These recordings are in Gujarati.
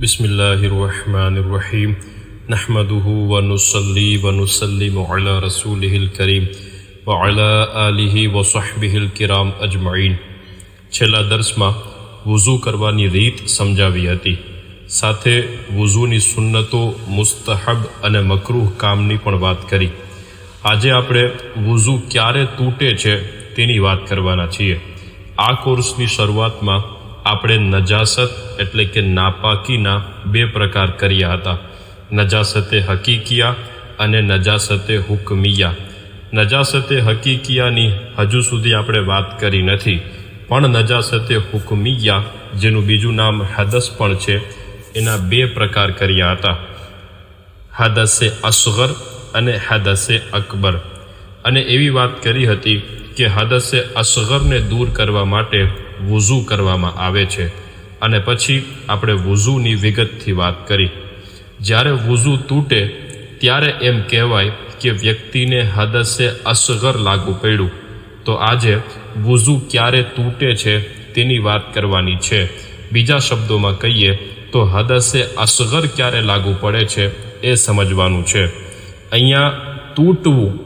بسم الله الرحمن الرحيم نحمده ونصلي ونسلم على رسوله الكريم وعلى آله وصحبه الكرام أجمعين છેલ્લા દર્શમાં વુઝુ કરવાની રીત સમજાવી હતી સાથે વુઝુની સુન્નતો મુસ્તહબ અને મકરૂહ કામની પણ વાત કરી આજે આપણે વુઝુ ક્યારે તૂટે છે તેની વાત કરવાના છીએ આ કોર્સની શરૂઆતમાં આપણે નજાસત એટલે કે નાપાકીના બે પ્રકાર કર્યા હતા. નજાસતે હકીકિયા અને નજાસતે હુકમિયા. નજાસતે હકીકિયાની હજુ સુધી આપણે વાત કરી નથી, પણ નજાસતે હુકમિયા, જેનું બીજું નામ હદસ પણ છે, એના બે પ્રકાર કર્યા હતા. હદસે અસગર અને હદસે અકબર. અને એવી વાત કરી હતી કે હદસે અસગરને દૂર કરવા માટે વુઝુ કરવામાં આવે છે. અને પછી આપણે વુઝુની વિગતથી વાત કરી. જ્યારે વુઝુ તૂટે, ત્યારે એમ કહેવાય કે વ્યક્તિને હદસે અસગર લાગુ પડ્યું. તો આજે વુઝુ ક્યારે તૂટે છે તેની વાત કરવાની છે. બીજા શબ્દોમાં કહીએ, તો હદસે અસગર ક્યારે લાગુ પડે છે એ સમજવાનું છે. અહીંયા તૂટવું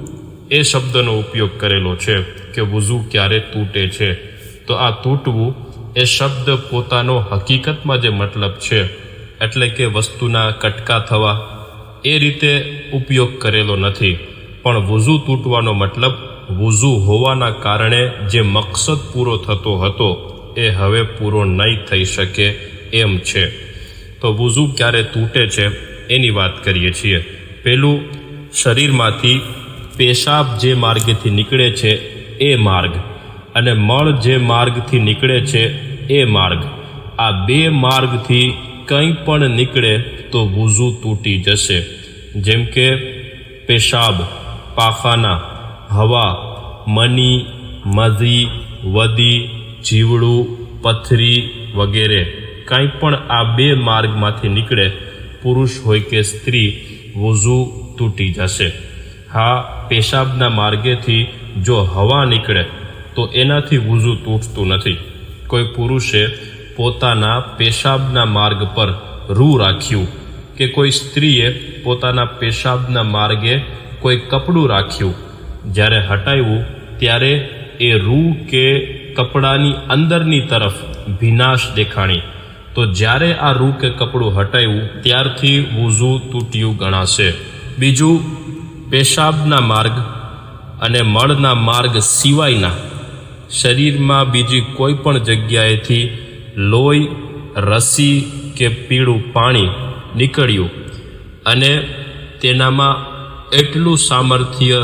એ શબ્દનો ઉપયોગ કરેલો છે કે વુઝુ ક્યારે તૂટે છે. તો આ તૂટવું એ શબ્દ પોતાનો હકીકતમાં જે મતલબ છે, એટલે કે વસ્તુના કટકા થવા, એ રીતે ઉપયોગ કરેલો નથી. પણ વુઝુ તૂટવાનો મતલબ વુઝુ હોવાના કારણે જે મકસદ પૂરો થતો હતો, એ હવે પૂરો નહીં થઈ શકે એમ છે. તો વુઝુ ક્યારે તૂટે છે, એની વાત કરીએ છીએ. પેલું, શરીરમાંથી પેશાબ જે માર્ગેથી નીકળે છે, એ માર્ગ. અને મળ જે માર્ગથી નીકળે છે, એ માર્ગ. આ બે માર્ગથી કંઈ પણ નીકળે તો વુઝુ તૂટી જશે. જેમ કે પેશાબ, પાખાના, હવા, મની મધી વદી, જીવડું, પથરી વગેરે. કંઈ પણ આ બે માર્ગમાંથી નીકળે, પુરુષ હોય કે સ્ત્રી વુઝુ તૂટી જશે. હા, પેશાબના માર્ગેથી જો હવા નીકળે તો એનાથી વુઝુ તૂટતું નથી. કોઈ પુરુષે પોતાના પેશાબના માર્ગ પર રૂ રાખ્યું કે કોઈ સ્ત્રીએ પોતાના પેશાબના માર્ગે કોઈ કપડું રાખ્યું. જ્યારે હટાવ્યું ત્યારે એ રૂ કે કપડાની અંદરની તરફ ભીનાશ દેખાણી. તો જ્યારે આ રૂ કે કપડું હટાવ્યું ત્યારથી વુઝુ તૂટ્યું ગણાશે. બીજું, પેશાબના માર્ગ અને મળના માર્ગ સિવાયના શરીરમાં બીજી કોઈ પણ જગ્યાએથી લોહી, રસી કે પીળું પાણી નીકળ્યું અને તેનામાં એટલું સામર્થ્ય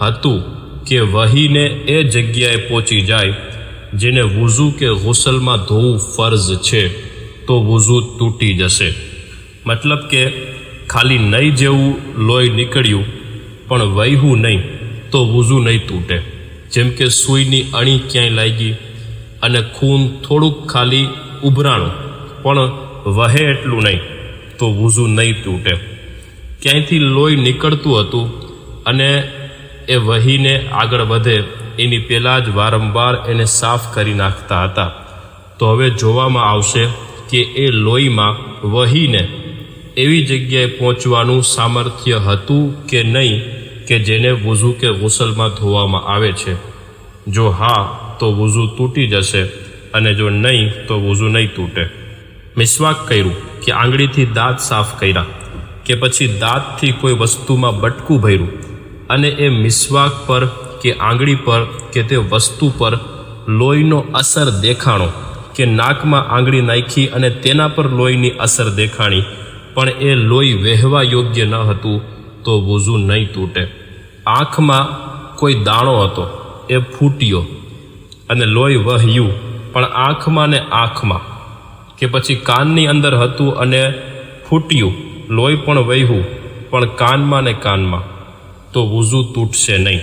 હતું કે વહીને એ જગ્યાએ પહોંચી જાય, જેને વુઝુ કે હુસલમાં ધોવું ફર્જ છે, તો વુઝુ તૂટી જશે. મતલબ કે ખાલી નહીં જેવું લોહી નીકળ્યું, પણ વહ્યું નહીં, તો વુઝુ નહીં તૂટે. જેમ કે સૂઈની અણી ક્યાંય લાગી અને ખૂન થોડુંક ખાલી ઉભરાણું, પણ વહે એટલું નહીં, તો વુઝુ નહીં તૂટે. ક્યાંયથી લોહી નીકળતું હતું અને એ વહીને આગળ વધે, એની પહેલાં જ વારંવાર એને સાફ કરી નાખતા હતા. તો હવે જોવામાં આવશે કે એ લોહીમાં વહીને એવી જગ્યાએ પહોંચવાનું સામર્થ્ય હતું કે નહીં કે જેને વુઝુ કે ગુસલમાં ધોવામાં આવે છે. જો હા, તો વુઝુ તૂટી જશે અને જો નહીં, તો વુઝુ નહીં તૂટે. મિસવાક કર્યું કે આંગળીથી દાંત સાફ કર્યા, કે પછી દાંતથી કોઈ વસ્તુમાં બટકું ભર્યું, અને એ મિસવાક પર કે આંગળી પર કે તે વસ્તુ પર લોહીનો અસર દેખાણો, કે નાકમાં આંગળી નાખી અને તેના પર લોહીની અસર દેખાણી, પણ એ લોહી વહેવા યોગ્ય ન હતું તો વુઝુ નહીં તૂટે. આંખમાં કોઈ દાણો હતો, એ ફૂટ્યો અને લોહી વહ્યું, પણ આંખમાં ને આંખમાં. કે પછી કાનની અંદર હતું અને ફૂટ્યું, લોહી પણ વહ્યું, પણ કાનમાં ને કાનમાં. તો વુઝુ તૂટશે નહીં.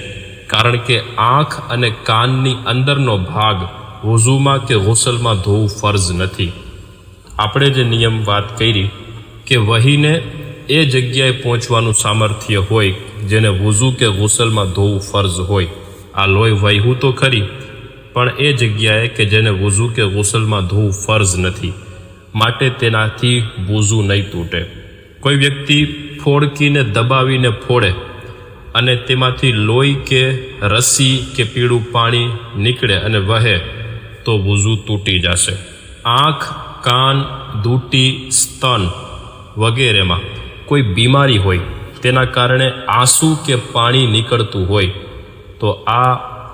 કારણ કે આંખ અને કાનની અંદરનો ભાગ વુઝુમાં કે ગુસલમાં ધોવું ફર્જ નથી. આપણે જે નિયમ વાત કરી કે વહીને એ જગ્યાએ પહોંચવાનું સામર્થ્ય હોય, જેને વુઝુ કે ગુસલમાં ધોવું ફર્જ હોય. આ લોહી વહ્યું તો ખરી, પણ એ જગ્યાએ કે જેને વુઝુ કે ગુસલમાં ધોવું ફર્જ નથી. માટે તેનાથી વુઝુ નહીં તૂટે. કોઈ વ્યક્તિ ફોડકીને દબાવીને ફોડે અને તેમાંથી લોહી કે રસી કે પીળું પાણી નીકળે અને વહે, તો વુઝુ તૂટી જશે. આંખ, કાન, દૂટી, સ્તન વગેરેમાં કોઈ બીમારી હોય, તેના કારણે આંસુ કે પાણી નીકળતું હોય, તો આ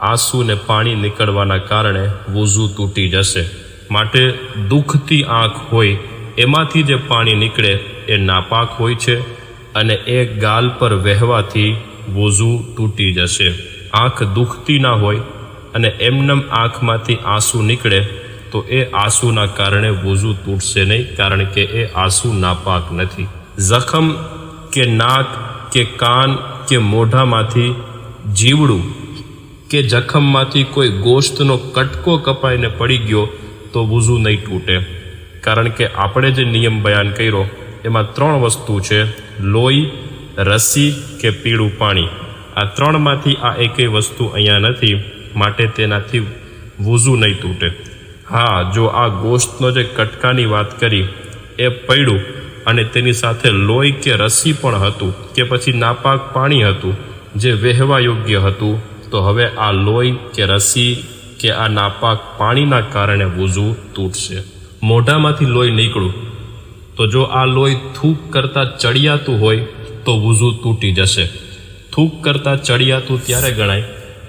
આંસુ ને પાણી નીકળવાના કારણે વૂઝું તૂટી જશે. માટે દુઃખથી આંખ હોય, એમાંથી જે પાણી નીકળે એ નાપાક હોય છે અને એ ગાલ પર વહેવાથી વૂઝું તૂટી જશે. આંખ દુખતી ના હોય અને એમનેમ આંખમાંથી આંસુ નીકળે, તો એ આંસુના કારણે વૂઝું તૂટશે નહીં, કારણ કે એ આંસુ નાપાક નથી. જખમ કે નાક કે કાન કે મોઢામાંથી જીવડું કે જખમમાંથી કોઈ ગોશ્તનો કટકો કપાઈને પડી ગયો તો વૂઝું નહીં તૂટે કારણ કે આપણે જે નિયમ બયાન કર્યો એમાં ત્રણ વસ્તુ છે લોહી રસી કે પીળું પાણી આ ત્રણમાંથી આ એકેય વસ્તુ અહીંયા નથી માટે તેનાથી વૂઝુ નહીં તૂટે હા જો આ ગોશ્તનો જે કટકાની વાત કરી, એ પડ્યું અને તેની સાથે લોહી કે રસી પણ હતું કે પછી નાપાક પાણી હતું, જે વહેવા યોગ્ય હતું. તો હવે આ લોહી કે રસી કે આ નાપાક પાણીના કારણે વૂઝું તૂટશે. મોઢામાંથી લોહી નીકળું તો જો આ લોહી થૂક કરતાં ચડિયાતું હોય, તો વૂઝું તૂટી જશે. થૂક કરતાં ચડિયાતું ત્યારે ગણાય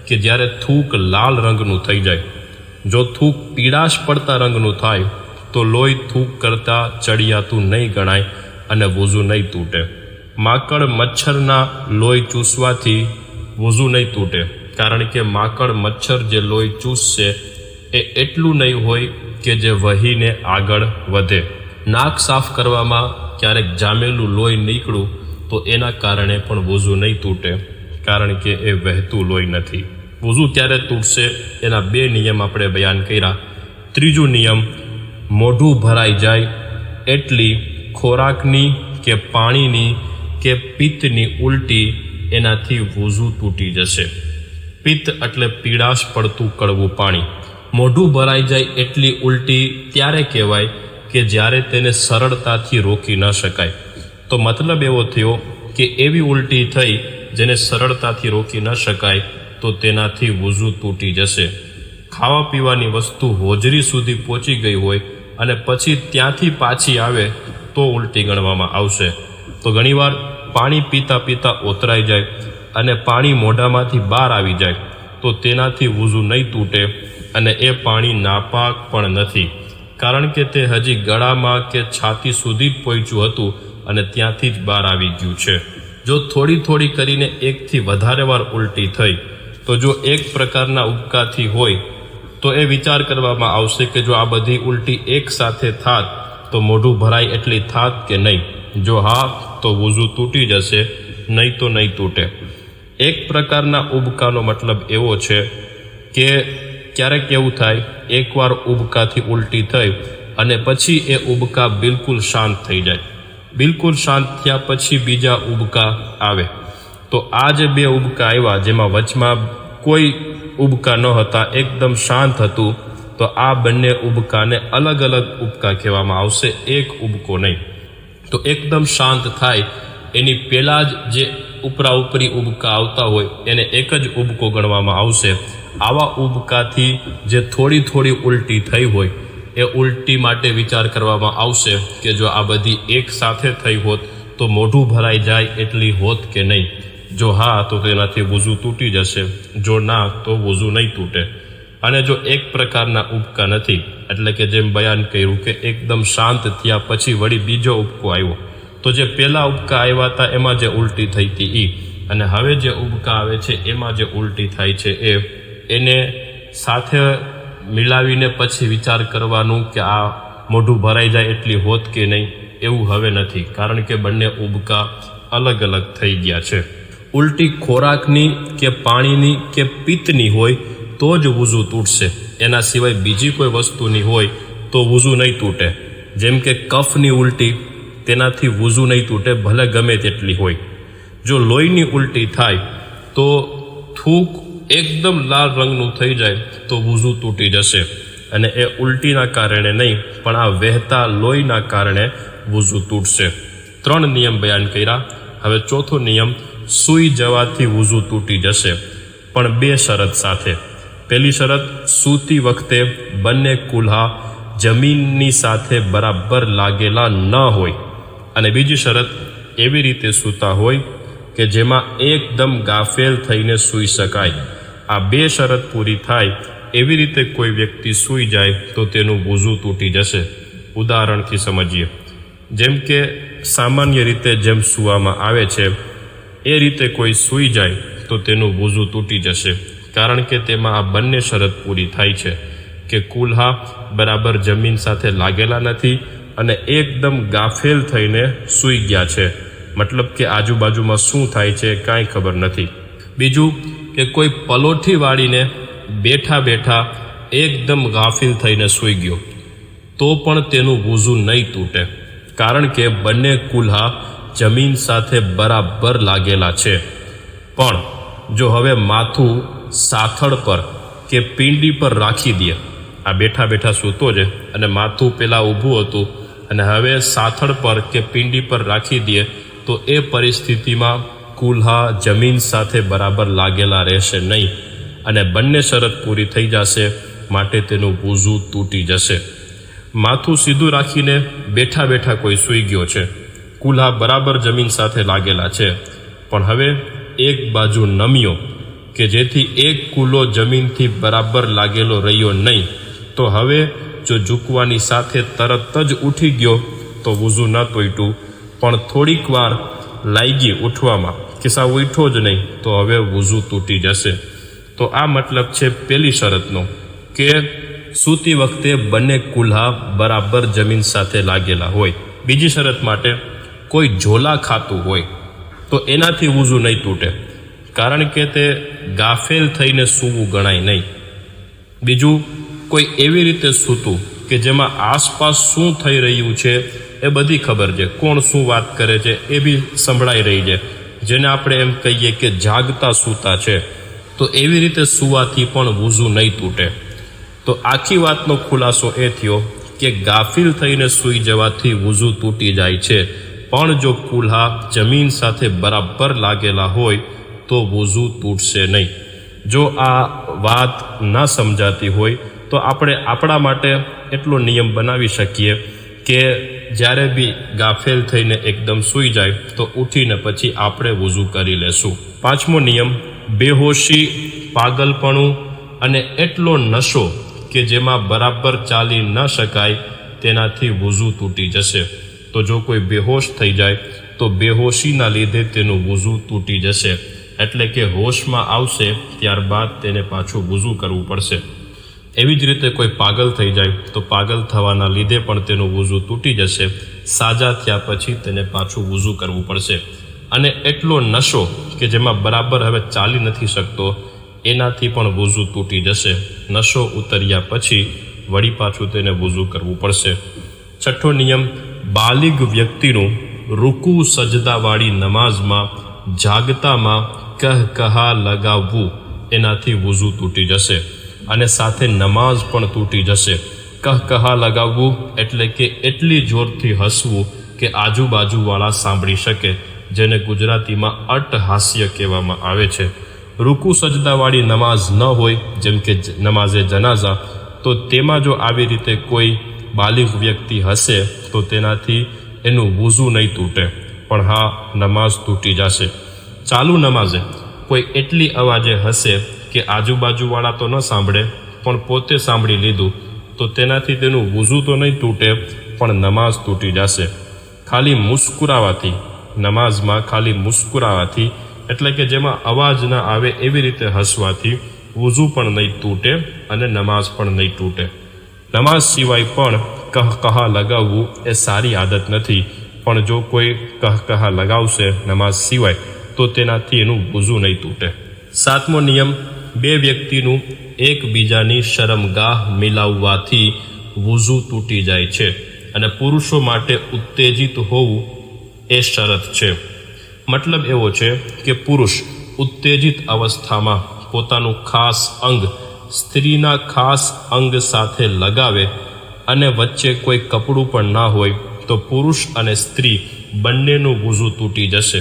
કે જ્યારે થૂક લાલ રંગનું થઈ જાય. જો થૂક પીળાશ પડતા રંગનું થાય તો લોહી થૂક કરતાં ચડિયાતું નહીં ગણાય અને વૂઝું નહીં તૂટે. માકડ મચ્છરના લોહી ચૂસવાથી વૂઝું નહીં તૂટે. કારણ કે માકડ મચ્છર જે લોહી ચૂસશે એ એટલું નહીં હોય કે જે વહીને આગળ વધે. નાક સાફ કરવામાં ક્યારેક જામેલું લોહી નીકળું તો એના કારણે પણ વૂઝું નહીં તૂટે, કારણ કે એ વહેતું લોહી નથી. વૂઝું ત્યારે તૂટશે એના બે નિયમ આપણે બયાન કર્યા. ત્રીજું નિયમ મોઢું ભરાઈ જાય એટલી ખોરાકની કે પાણીની કે પિત્તની ઉલટી એનાથી વૂઝું તૂટી જશે. પિત્ત એટલે પીડાશ પડતું કડવું પાણી. મોઢું ભરાઈ જાય એટલી ઉલટી ત્યારે કહેવાય કે જ્યારે તેને સરળતાથી રોકી ન શકાય. તો મતલબ એવો થયો કે એવી ઉલટી થઈ જેને સરળતાથી રોકી ન શકાય તો તેનાથી વૂઝું તૂટી જશે. ખાવા પીવાની વસ્તુ હોજરી સુધી પહોંચી ગઈ હોય અને પછી ત્યાંથી પાછી આવે તો ઉલટી ગણવામાં આવશે. તો ઘણીવાર પાણી પીતા પીતા ઓતરાઈ જાય અને પાણી મોઢામાંથી બહાર આવી જાય. તો તેનાથી વૂઝું નહીં તૂટે અને એ પાણી નાપાક પણ નથી. કારણ કે તે હજી ગળામાં કે છાતી સુધી જ પહોંચ્યું હતું અને ત્યાંથી જ બહાર આવી ગયું છે. જો થોડી થોડી કરીને એકથી વધારે વાર ઉલટી થઈ, તો જો એક પ્રકારના ઉબકાથી હોય તો એ વિચાર કરવામાં આવશે કે જો આ બધી ઉલટી એક સાથે થાત, તો મોઢું ભરાય એટલી થાત કે નહીં. જો હા, તો વૂઝું તૂટી જશે, નહીં તો નહીં તૂટે. એક પ્રકારના ઉબકાનો મતલબ એવો છે કે ક્યારેક એવું થાય, એકવાર ઉબકાથી ઉલટી થઈ અને પછી એ ઉબકા બિલકુલ શાંત થઈ જાય. બિલકુલ શાંત થયા પછી બીજા ઉબકા આવે. તો આ જે બે ઉબકા આવ્યા, જેમાં વચમાં કોઈ ઉબકા ન હતા, એકદમ શાંત હતું, તો આ બંને ઉબકાને અલગ અલગ ઉબકા કહેવામાં આવશે, એક ઉબકો નહીં. તો એકદમ શાંત થાય, એની પહેલાં જ જે ઉપરા ઉપરી ઉબકા આવતા હોય, એને એક જ ઉબકો ગણવામાં આવશે. આવા ઉબકાથી જે થોડી થોડી ઉલટી થઈ હોય, એ ઉલટી માટે વિચાર કરવામાં આવશે કે જો આ બધી એક સાથે થઈ હોત, તો મોઢું ભરાઈ જાય એટલી હોત કે નહીં. જો હા, તો તેનાથી વૂઝુ તૂટી જશે. જો ના, તો વૂઝુ નહીં તૂટે. અને જો એક પ્રકારના ઉબકા નથી, એટલે કે જેમ બયાન કર્યું કે એકદમ શાંત થયા પછી વળી બીજો ઉબકો આવ્યો. તો જે પહેલાં ઉબકા આવ્યા હતા, એમાં જે ઉલટી થઈ હતી એ અને હવે જે ઉબકા આવે છે, એમાં જે ઉલટી થાય છે એ, એને સાથે મિલાવીને પછી વિચાર કરવાનું કે આ મોઢું ભરાઈ જાય એટલી હોત કે નહીં, એવું હવે નથી. કારણ કે બંને ઉબકા અલગ અલગ થઈ ગયા છે. ઉલટી ખોરાકની કે પાણીની કે પિત્તની હોય તો જ વૂઝું તૂટશે. એના સિવાય બીજી કોઈ વસ્તુની હોય તો વૂઝું નહીં તૂટે. જેમ કે કફની ઉલટી તેનાથી વૂઝું નહીં તૂટે, ભલે ગમે તેટલી હોય. જો લોહીની ઉલટી થાય તો થૂક એકદમ લાલ રંગનું થઈ જાય તો વૂઝું તૂટી જશે. અને એ ઉલટીના કારણે નહીં, પણ આ વહેતા લોહીના કારણે વૂઝુ તૂટશે. ત્રણ નિયમ બયાન કર્યા. હવે ચોથો નિયમ સૂઈ જવાથી વૂઝુ તૂટી જશે. પણ બે શરત સાથે. પહેલી શરત, સૂતી વખતે બંને કુલ્હા જમીનની સાથે બરાબર લાગેલા ન હોય. અને બીજી શરત, એવી રીતે સૂતા હોય કે જેમાં એકદમ ગાફેલ થઈને સૂઈ શકાય. આ બે શરત પૂરી થાય. એવી રીતે કોઈ વ્યક્તિ સૂઈ જાય તો તેનું વૂઝુ તૂટી જશે. ઉદાહરણથી સમજીએ. જેમ કે સામાન્ય રીતે જેમ સૂવામાં આવે છે એ રીતે કોઈ સૂઈ જાય તો તેનું વૂઝુ તૂટી જશે. કારણ કે તેમાં આ બંને શરત પૂરી થાય છે કે કુલ્હા બરાબર જમીન સાથે લાગેલા નથી અને એકદમ ગાફેલ થઈને સૂઈ ગયા છે. મતલબ કે આજુબાજુમાં શું થાય છે કાંઈ ખબર નથી. બીજું કે કોઈ પલોઠી વાળીને બેઠા બેઠા એકદમ ગાફિલ થઈને સૂઈ ગયો. તો પણ તેનું વૂઝુ નહીં તૂટે. કારણ કે બંને કુલ્હા જમીન સાથે બરાબર લાગેલા છે. પણ જો હવે માથું સાથળ પર કે પિંડી પર રાખી દે. આ બેઠા બેઠા સૂતો છે અને માથું પહેલાં ઊભું હતું અને હવે સાથળ પર કે પિંડી પર રાખી દે તો એ પરિસ્થિતિમાં કુલ્હા જમીન સાથે બરાબર લાગેલા રહેશે નહીં અને બંને શરત પૂરી થઈ જશે, માટે તેનું વૂઝુ તૂટી જશે. માથું સીધું રાખીને બેઠા બેઠા કોઈ સૂઈ ગયો છે. કુલ્હા બરાબર જમીન સાથે લાગેલા છે. પણ હવે એક બાજુ નમ્યો કે જેથી એક કુલો જમીનથી બરાબર લાગેલો રહ્યો નહીં, તો હવે જો ઝૂકવાની સાથે તરત જ ઉઠી ગયો, તો વૂઝુ ન તોટ્યું પણ થોડીક વાર લાગી ઉઠવામાં. કિસ્સા ઉઠો જ નહીં, તો હવે વૂઝુ તૂટી જશે. તો આ મતલબ છે પેલી શરતનો કે સૂતી વખતે બંને કુલ્હા બરાબર જમીન સાથે લાગેલા હોય. બીજી શરત માટે કોઈ ઝોલા ખાતું હોય, તો એનાથી વૂઝુ નહીં તૂટે. કારણ કે તે ગાફેલ થઈને સૂવું ગણાય નહીં. બીજું, કોઈ એવી રીતે સૂતું કે જેમાં આસપાસ શું થઈ રહ્યું છે એ બધી ખબર છે. કોણ શું વાત કરે છે એ બી સંભળાઈ રહી છે. જેને આપણે એમ કહીએ કે જાગતા સૂતા છે, તો એવી રીતે સૂવાથી પણ વૂઝુ નહીં તૂટે. તો આખી વાતનો ખુલાસો એ થયો કે ગાફિલ થઈને સૂઈ જવાથી વૂઝુ તૂટી જાય છે. પણ જો કુલ્હા જમીન સાથે બરાબર લાગેલા હોય, તો વૂઝુ તૂટશે નહીં. જો આ વાત ન સમજાતી હોય, તો આપણે આપણા માટે એટલો નિયમ બનાવી શકીએ કે જ્યારે બી ગાફેલ થઈને એકદમ સૂઈ જાય, તો ઉઠીને પછી આપણે વૂઝુ કરી લેશું. પાંચમો નિયમ, બેહોશી, પાગલપણું અને એટલો નશો કે જેમાં બરાબર ચાલી ન શકાય, તેનાથી વૂઝુ તૂટી જશે. તો જો કોઈ બેહોશ થઈ જાય, તો બેહોશીના લીધે તેનું વૂઝુ તૂટી જશે. એટલે કે હોશમાં આવશે, ત્યારબાદ તેને પાછું વૂઝુ કરવું પડશે. એવી જ રીતે કોઈ પાગલ થઈ જાય, તો પાગલ થવાના લીધે પણ તેનું વૂઝુ તૂટી જશે. સાજા થયા પછી તેને પાછું વૂઝુ કરવું પડશે. અને એટલો નશો કે જેમાં બરાબર હવે ચાલી નથી શકતો, એનાથી પણ વૂઝુ તૂટી જશે. નશો ઉતર્યા પછી વળી પાછું તેને વૂઝુ કરવું પડશે. છઠ્ઠો નિયમ બાલિગ વ્યક્તિનું રૂકુ સજદાવાળી નમાઝમાં જાગતામાં કહ કહા લગાવવું એનાથી વૂઝુ તૂટી જશે અને સાથે નમાઝ પણ તૂટી જશે. કહ કહા લગાવવું એટલે કે એટલી જોરથી હસવું કે આજુબાજુવાળા સાંભળી શકે, જેને ગુજરાતીમાં અટ્ટહાસ્ય કહેવામાં આવે છે. રૂકુ સજદાવાળી નમાઝ ન હોય, જેમ કે નમાઝે જનાઝા, તો તેમાં જો આવી રીતે કોઈ બાલિગ વ્યક્તિ હશે, તો તેનાથી એનું વૂઝુ નહીં તૂટે. પણ હા, નમાઝ તૂટી જશે. ચાલુ નમાઝે. કોઈ એટલી અવાજે હશે કે આજુબાજુવાળા તો ન સાંભળે, પણ પોતે સાંભળી લીધું, તો તેનાથી તેનું વૂઝુ તો નહીં તૂટે, પણ નમાઝ તૂટી જશે. ખાલી મુસ્કુરાવાથી, નમાઝમાં ખાલી મુસ્કુરાવાથી, એટલે કે જેમાં અવાજ ન આવે એવી રીતે હસવાથી, વૂઝુ પણ નહીં તૂટે અને નમાઝ પણ નહીં તૂટે. નમાઝ સિવાય પણ કહ કહા લગાવવું એ સારી આદત નથી. પણ જો કોઈ કહ કહા લગાવશે નમાઝ સિવાય, તો તેનાથી એનું વૂઝુ નહીં તૂટે. સાતમો નિયમ, બે વ્યક્તિનું એકબીજાની શરમગાહ મિલાવવાથી વૂઝુ તૂટી જાય છે અને પુરુષો માટે ઉત્તેજિત હોવું એ શરત છે. મતલબ એવો છે કે પુરુષ ઉત્તેજિત અવસ્થામાં પોતાનું ખાસ અંગ સ્ત્રીના ખાસ અંગ સાથે લગાવે અને વચ્ચે કોઈ કપડું પણ ના હોય તો પુરુષ અને સ્ત્રી બંનેનું વૂઝું તૂટી જશે.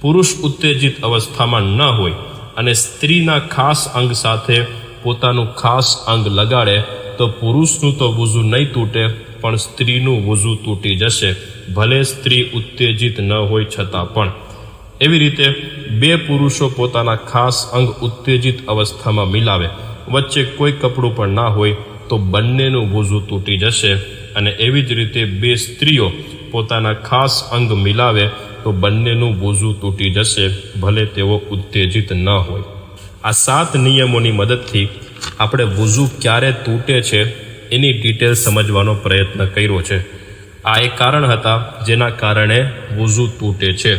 પુરુષ ઉત્તેજિત અવસ્થામાં ન હોય અને સ્ત્રીના ખાસ અંગ સાથે પોતાનું ખાસ અંગ લગાડે તો પુરુષનું તો વૂઝું નહીં તૂટે, પણ સ્ત્રીનું વૂઝું તૂટી જશે. ભલે સ્ત્રી ઉત્તેજિત ન હોય છતાં પણ. એવી રીતે બે પુરુષો પોતાના ખાસ અંગ ઉત્તેજિત અવસ્થામાં મિલાવે, વચ્ચે કોઈ કપડું પણ ના હોય તો બંનેનું વૂઝું તૂટી જશે અને એવી જ રીતે બે સ્ત્રીઓ પોતાના ખાસ અંગ મિલાવે તો બંનેનું વૂઝું તૂટી જશે, ભલે તેઓ ઉત્તેજિત ન હોય. આ સાત નિયમોની મદદથી આપણે વૂઝું ક્યારે તૂટે છે એની ડિટેલ સમજવાનો પ્રયત્ન કર્યો છે. આ એક કારણ હતા જેના કારણે વૂઝું તૂટે છે.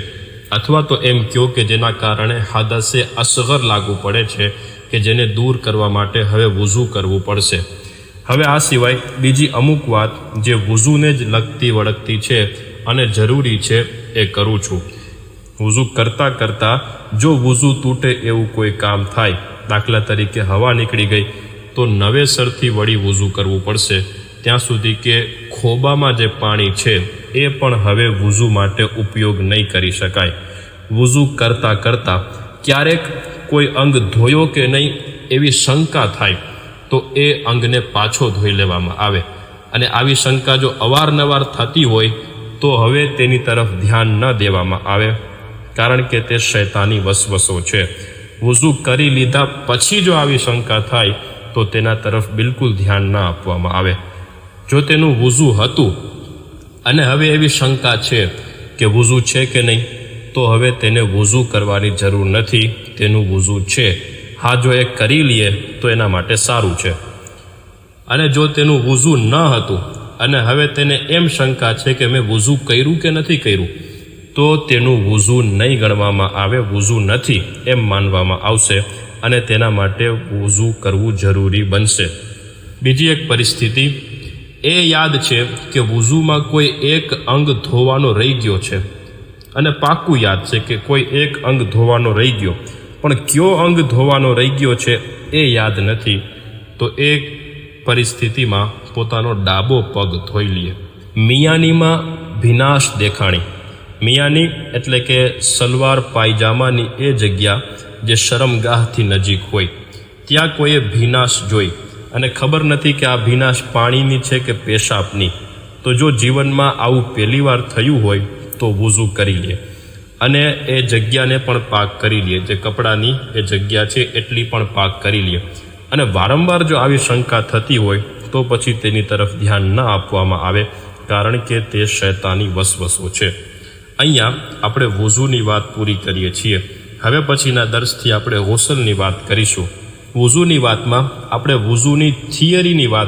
અથવા તો એમ કહો કે જેના કારણે હાદસે અસગર લાગુ પડે છે કે જેને દૂર કરવા માટે હવે વુઝુ કરવું પડશે. હવે આ સિવાય બીજી અમુક વાત જે વુઝુને જ લગતી વળગતી છે અને જરૂરી છે એ કરું છું. વુઝુ કરતાં કરતાં જો વૂઝું તૂટે એવું કોઈ કામ થાય, દાખલા તરીકે હવા નીકળી ગઈ, તો નવેસરથી વળી વુઝુ કરવું પડશે. ત્યાં સુધી કે ખોબામાં જે પાણી છે એ પણ હવે વુઝુ માટે ઉપયોગ નહીં કરી શકાય. વુઝુ કરતાં કરતાં ક્યારેક કોઈ અંગ ધોયો કે નહીં એવી શંકા થાય, તો એ અંગને પાછો ધોઈ લેવામાં આવે. અને આવી શંકા જો અવારનવાર થતી હોય, તો હવે તેની તરફ ધ્યાન ન દેવામાં આવે, કારણ કે તે શૈતાની વસવસો છે. વુઝુ કરી લીધા પછી જો આવી શંકા થાય, તો તેના તરફ બિલકુલ ધ્યાન ન આપવામાં આવે. જો તેનું વુઝુ હતું અને હવે એવી શંકા છે કે વુઝુ છે કે નહીં? તો હવે તેને વુઝુ કરવાની જરૂર નથી, તેનું વુઝુ છે. હા, જો એ કરી લઈએ, તો એના માટે સારું છે. અને જો તેનું વુઝુ ન હતું, અને હવે તેને એમ શંકા છે કે મેં વુઝુ કર્યું કે નથી કર્યું, તો તેનું વૂઝું નહીં ગણવામાં આવે, વુઝુ નથી એમ માનવામાં આવશે, અને તેના માટે વુઝુ કરવું જરૂરી બનશે. બીજી એક પરિસ્થિતિ એ યાદ છે કે વૂઝુમાં કોઈ એક અંગ ધોવાનો રહી ગયો છે. અને પાક્કું યાદ છે કે કોઈ એક અંગ ધોવાનો રહી ગયો. પણ કયો અંગ ધોવાનો રહી ગયો છે એ યાદ નથી. તો એ પરિસ્થિતિમાં પોતાનો ડાબો પગ ધોઈ લઈએ મિયાનીમાં ભીનાશ દેખાણી. મિયાની એટલે કે સલવાર પાયજામાની એ જગ્યા જે શરમગાહથી નજીક હોય. ત્યાં કોઈએ ભીનાશ જોઈ. અને ખબર નથી કે આ ભીનાશ પાણીની છે કે પેશાબની. તો જો જીવનમાં આવું પહેલીવાર થયું હોય, તો વૂઝુ કરી લે. અને એ જગ્યાને પણ પાક કરી લે. જે કપડાની એ જગ્યા છે, એટલી પણ પાક કરી લે. અને વારંવાર જો આવી શંકા થતી હોય, તો પછી તેની તરફ ધ્યાન ન આપવામાં આવે, કારણ કે તે શૈતાની વસવસો છે. અહીંયા આપણે વૂઝુની વાત પૂરી કરીએ છીએ. હવે પછીના દર્શથી આપણે હોસલની વાત કરીશું. વૂઝુની વાતમાં આપણે વુઝુની થિયરીની વાત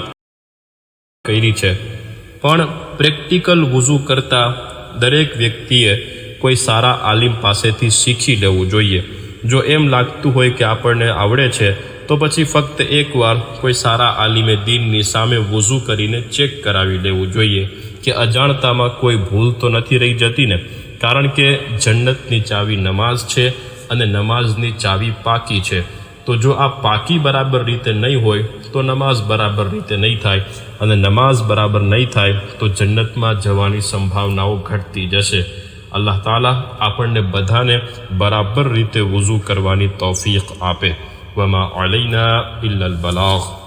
કરી છે. પણ પ્રેક્ટિકલ વુઝુ કરતાં દરેક વ્યક્તિએ કોઈ સારા આલિમ પાસેથી શીખી લેવું જોઈએ. જો એમ લાગતું હોય કે આપણને આવડે છે, તો પછી ફક્ત એકવાર કોઈ સારા આલિમે દીનની સામે વુઝુ કરીને ચેક કરાવી લેવું જોઈએ કે અજાણતામાં કોઈ ભૂલ તો નથી રહી જતી ને? કારણ કે જન્નતની ચાવી નમાઝ છે અને નમાઝની ચાવી પાકી છે. તો જો આ પાકી બરાબર રીતે નહીં હોય, તો નમાઝ બરાબર રીતે નહીં થાય. અને નમાઝ બરાબર નહીં થાય, તો જન્નતમાં જવાની સંભાવનાઓ ઘટતી જશે. અલ્લાહ તાલા આપણને બધાને બરાબર રીતે વૂઝુ કરવાની તોફીક આપે. વમા અલૈના ઇલ્લલ બલાગ.